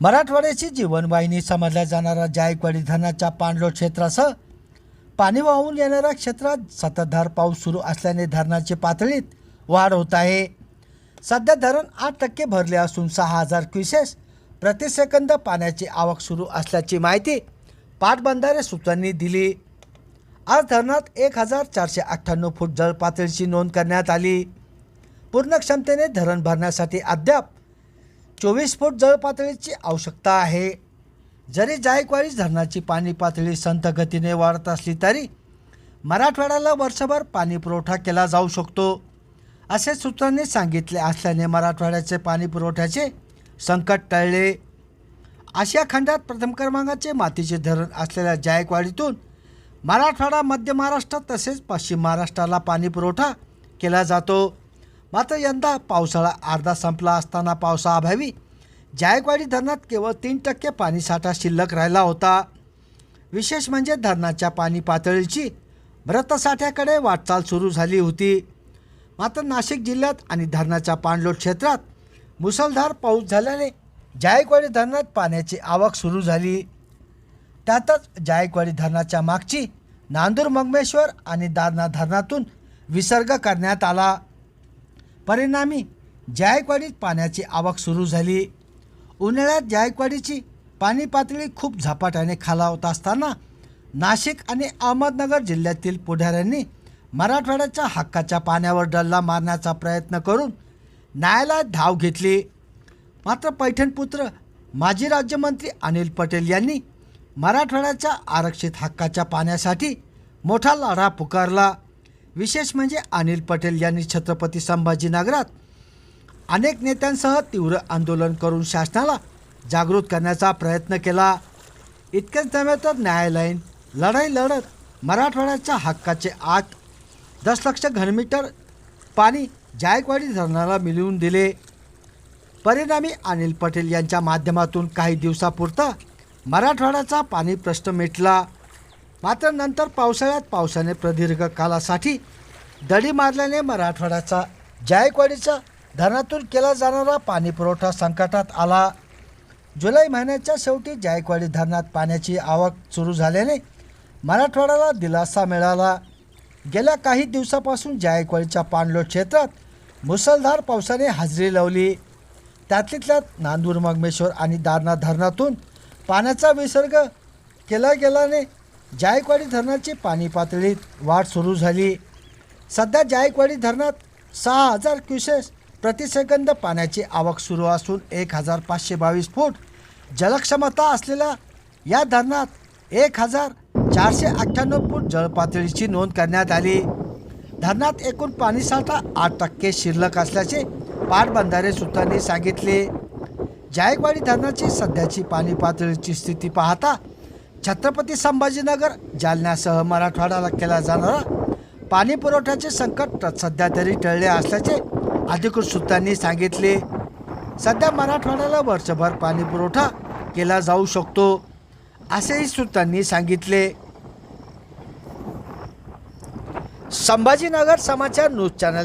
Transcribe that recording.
मराठवाड्याची जीवनवाहिनी समजल्या जाणारा जायकवाडी धरणाच्या पाणलोट क्षेत्रासह पाणी वाहून येणाऱ्या क्षेत्रात सततधार पाऊस सुरू असल्याने धरणाची पातळीत वाढ होत आहे. सध्या धरण आठ टक्के भरले असून सहा हजार क्युसेस प्रतिसेकंद पाण्याची आवक सुरू असल्याची माहिती पाटबंधारे सूत्रांनी दिली. आज धरणात एक हजार चारशे अठ्ठ्याण्णव फूट जलपातळीची नोंद करण्यात आली. पूर्ण क्षमतेने धरण भरण्यासाठी अद्याप चोवीस फूट जळपातळीची आवश्यकता आहे. जरी जायकवाडी धरणाची पाणी पातळी संत गतीने वाढत असली तरी मराठवाड्याला वर्षभर पाणी पुरवठा केला जाऊ शकतो. असे सूत्रांनी सांगितले असल्याने मराठवाड्याचे पाणी पुरवठ्याचे संकट टळले. आशिया खंडात प्रथम क्रमांकाचे मातीचे धरण असलेल्या जायकवाडीतून मराठवाडा मध्य महाराष्ट्र तसेच पश्चिम महाराष्ट्राला पाणी पुरवठा केला जातो. मात्र यंदा पावसाळा अर्धा संपला असताना पावसाअभावी जायकवाडी धरणात केवळ तीन टक्के पाणीसाठा शिल्लक राहिला होता. विशेष म्हणजे धरणाच्या पाणी पातळीची मृतसाठ्याकडे वाटचाल सुरू झाली होती. मात्र नाशिक जिल्ह्यात आणि धरणाच्या पाणलोट क्षेत्रात मुसळधार पाऊस झाल्याने जायकवाडी धरणात पाण्याची आवक सुरू झाली. त्यातच जायकवाडी धरणाच्या मागची नांदूर मंगमेश्वर आणि दारणा धरणातून विसर्ग करण्यात आला. परिणामी जायकवाडीत पाण्याची आवक सुरू झाली. उन्हाळ्यात जायकवाडीची पाणी पातळी खूप झपाट्याने खालावत असताना नाशिक आणि अहमदनगर जिल्ह्यातील पुढाऱ्यांनी मराठवाड्याच्या हक्काच्या पाण्यावर डल्ला मारण्याचा प्रयत्न करून न्यायालयात धाव घेतली. मात्र पैठणपुत्र माजी राज्यमंत्री अनिल पटेल यांनी मराठवाड्याच्या आरक्षित हक्काच्या पाण्यासाठी मोठा लढा पुकारला. विशेष म्हणजे अनिल पटेल यांनी छत्रपती संभाजीनगरात अनेक नेत्यांसह तीव्र आंदोलन करून शासनाला जागृत करण्याचा प्रयत्न केला. इतकेच नव्हे तर न्यायालयीन लढाई लढत मराठवाड्याच्या हक्काचे आठ दशलक्ष घनमीटर पाणी जायकवाडी धरणाला मिळवून दिले. परिणामी अनिल पटेल यांच्या माध्यमातून काही दिवसापुरता मराठवाड्याचा पाणी प्रश्न मिटला. मात्र नंतर पावसाळ्यात पावसाने प्रदीर्घ कालासाठी दडी मारल्याने मराठवाड्याचा जायकवाडीचा धरणातून केला जाणारा पाणीपुरवठा संकटात आला. जुलै महिन्याच्या शेवटी जायकवाडी धरणात पाण्याची आवक सुरू झाल्याने मराठवाड्याला दिलासा मिळाला. गेल्या काही दिवसापासून जायकवाडीच्या पाणलोट क्षेत्रात मुसळधार पावसाने हजेरी लावली. त्यातली त्यात नांदूर मगमेश्वर आणि दारणा धरणातून पाण्याचा विसर्ग केला गेल्याने जायकवाडी धरणाची पाणी पातळीत वाढ सुरू झाली. सध्या जायकवाडी धरणात सहा हजार क्युसेस प्रतिसेकंद पाण्याची आवक सुरू असून एक हजार पाचशे बावीस फूट जलक्षमता असलेल्या या धरणात एक हजार चारशे अठ्ठ्याण्णव फूट जलपातळीची नोंद करण्यात आली. धरणात एकूण पाणीसाठा आठ टक्के शिल्लक असल्याचे पाटबंधारे सूत्रांनी सांगितले. जायकवाडी धरणाची सध्याची पाणी पातळीची स्थिती पाहता छत्रपती संभाजीनगर जालन्यासह मराठवाड्याला केला जाणारा पाणी पुरवठ्याचे संकट सध्या तरी टळले असल्याचे अधिकृत सूत्रांनी सांगितले. सध्या मराठवाड्याला वर्षभर पाणी पुरवठा केला जाऊ शकतो असेही सूत्रांनी सांगितले. संभाजीनगर समाचार न्यूज चॅनल